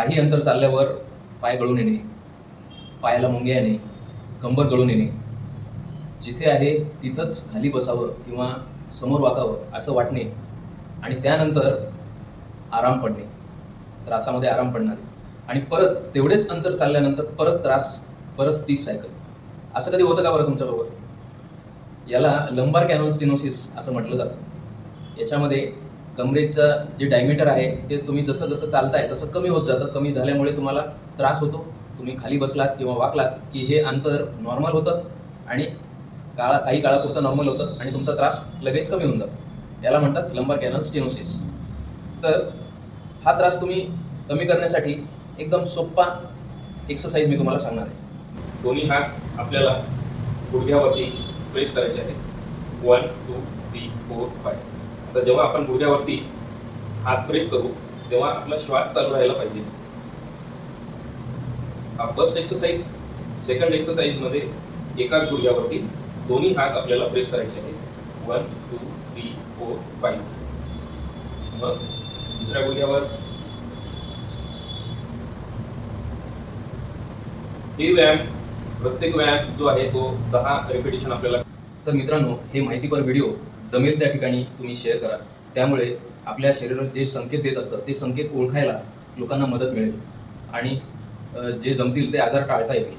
काही अंतर चालल्यावर पाय गळून येणे पायाला मुंग्या येणे कंबर गळून येणे. जिथे आहे तिथंच खाली बसावं किंवा समोर वाकावं असं वाटणे आणि त्यानंतर आराम पडणे. त्रासामध्ये आराम पडणारे. आणि परत तेवढेच अंतर चालल्यानंतर परत त्रास परत तीच सायकल असं कधी होतं का बरं तुमच्याबरोबर? याला लंबार कॅनल स्टिनोसिस असं म्हटलं जातं. याच्यामध्ये कमरेचं जे डायमीटर आहे ते तुम्ही जसं जसं चालताय तसं कमी होत जातं. कमी झाल्यामुळे तुम्हाला त्रास होतो. तुम्ही खाली बसलात किंवा वाकलात की हे अंतर नॉर्मल होतं आणि काळा काही काळापुरतं नॉर्मल होतं आणि तुमचा त्रास लगेच कमी होऊन जातो. याला म्हणतात लंबार कॅनल स्टेनोसिस तर हा त्रास तुम्ही कमी करण्यासाठी एकदम सोप्पा एक्सरसाइज मी तुम्हाला सांगणार आहे. दोन्ही हात आपल्याला गुडघ्यावरती प्रेस करायचे आहेत. One two three four five तर जेव्हा आपण गुडघ्यावरती हात प्रेस करू तेव्हा आपला श्वास चालू राहायला पाहिजे. हा फर्स्ट एक्सरसाइज सेकंड एक्सरसाइजमध्ये एकाच गुडघ्यावरती दोन्ही हात आपल्याला प्रेस करायचे आहेत. One two three four five मग दुसऱ्या गुडघ्यावर. हे व्यायाम प्रत्येक व्यायाम जो आहे तो दहा रेपिटेशन आपल्याला तर मित्रांनो हे माहितीपर व्हिडिओ जमेल त्या ठिकाणी तुम्ही शेअर करा. त्यामुळे आपल्या शरीरात जे संकेत देत असतात ते संकेत ओळखायला लोकांना मदत मिळेल. आणि जे जमतील ते आजार टाळता येतील.